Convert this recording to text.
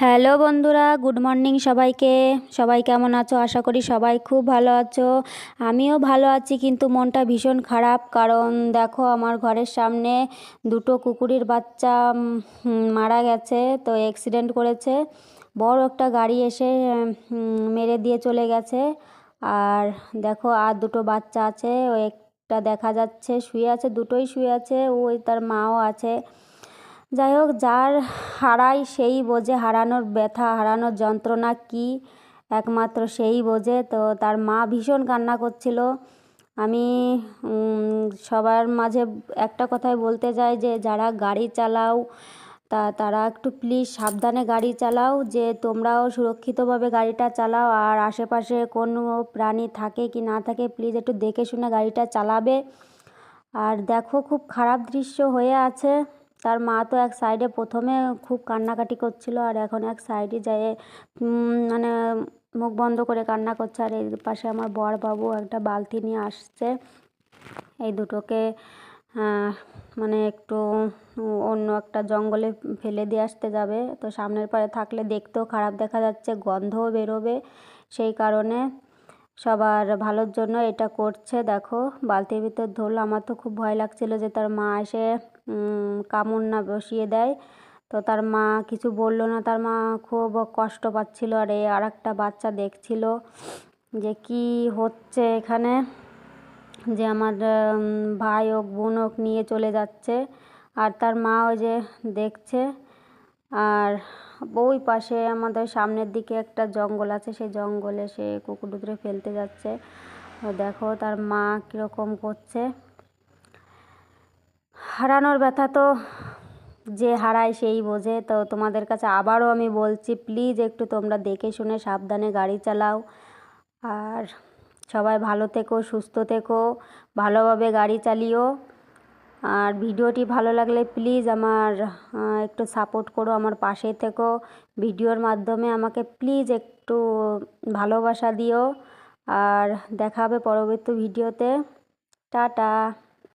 Hello বন্ধুরা, good morning সবাইকে। সবাই কেমন আছো? আশা করি সবাই খুব ভালো আছো। আমিও ভালো আছি, কিন্তু মনটা ভীষণ খারাপ। কারণ দেখো, আমার ঘরের সামনে দুটো কুকুরের বাচ্চা মারা গেছে, তো অ্যাক্সিডেন্ট করেছে। বড় একটা গাড়ি এসে মেরে দিয়ে চলে গেছে। আর দেখো, আর দুটো বাচ্চা আছে। ও একটা দেখা যাচ্ছে, শুয়ে আছে, দুটোই শুয়ে আছে। ওই তার মাও আছে। যাই হোক, যার হারায় সেই বোঝে হারানোর ব্যথা, হারানোর যন্ত্রণা কী? একমাত্র সেই বোঝে। তো তার মা ভীষণ কান্না করছিল। আমি সবার মাঝে একটা কথাই বলতে চাই যে, যারা গাড়ি চালাও, তা, তারা একটু প্লিজ সাবধানে গাড়ি চালাও, যে তোমরাও সুরক্ষিতভাবে গাড়িটা চালাও, আর আশেপাশে কোনো প্রাণী থাকে কি না থাকে প্লিজ একটু দেখে শুনে গাড়িটা চালাবে। আর দেখো, খুব খারাপ দৃশ্য হয়ে আছে। তার মা তো এক সাইডে প্রথমে খুব কান্নাকাটি করছিল আর এখন এক সাইডে যেয়ে মানে মুখ বন্ধ করে কান্না করছে। আর এই পাশে আমার বর বাবু একটা বালতি নিয়ে আসছে। এই দুটোকে মানে একটু অন্য একটা জঙ্গলে ফেলে দিয়ে আসতে যাবে। তো সামনের পারে থাকলে দেখতেও খারাপ দেখা যাচ্ছে, গন্ধও বেরোবে। সেই কারণে সবার ভালোর জন্য এটা করছে। দেখো, বালতির ভিতর ধরলো। আমার তো খুব ভয় লাগছিল যে তার মা এসে কামড় না বসিয়ে দেয়। তো তার মা কিছু বলল না। তার মা খুব কষ্ট পাচ্ছিল। আর এই আর একটা বাচ্চা দেখছিল যে কি হচ্ছে এখানে, যে আমার ভাই হোক, বোন হোক নিয়ে চলে যাচ্ছে। আর তার মা ওই যে দেখছে আর ওই পাশে আমাদের সামনের দিকে একটা জঙ্গল আছে, সেই জঙ্গলে সে কুকুর দুটোরে ফেলতে যাচ্ছে। দেখো তার মা কীরকম করছে। হারানোর ব্যথা তো যে হারায় সেই বোঝে। তো তোমাদের কাছে আবারও আমি বলছি, প্লিজ একটু তোমরা দেখে শুনে সাবধানে গাড়ি চালাও। আর সবাই ভালো থেকো, সুস্থ থেকো, ভালোভাবে গাড়ি চালিও। আর ভিডিওটি ভালো লাগলে প্লিজ আমার একটু সাপোর্ট করো আমার পাশে থেকো। ভিডিওর মাধ্যমে আমাকে প্লিজ একটু ভালোবাসা দিও। আর দেখা হবে পরবর্তী ভিডিওতে। টাটা।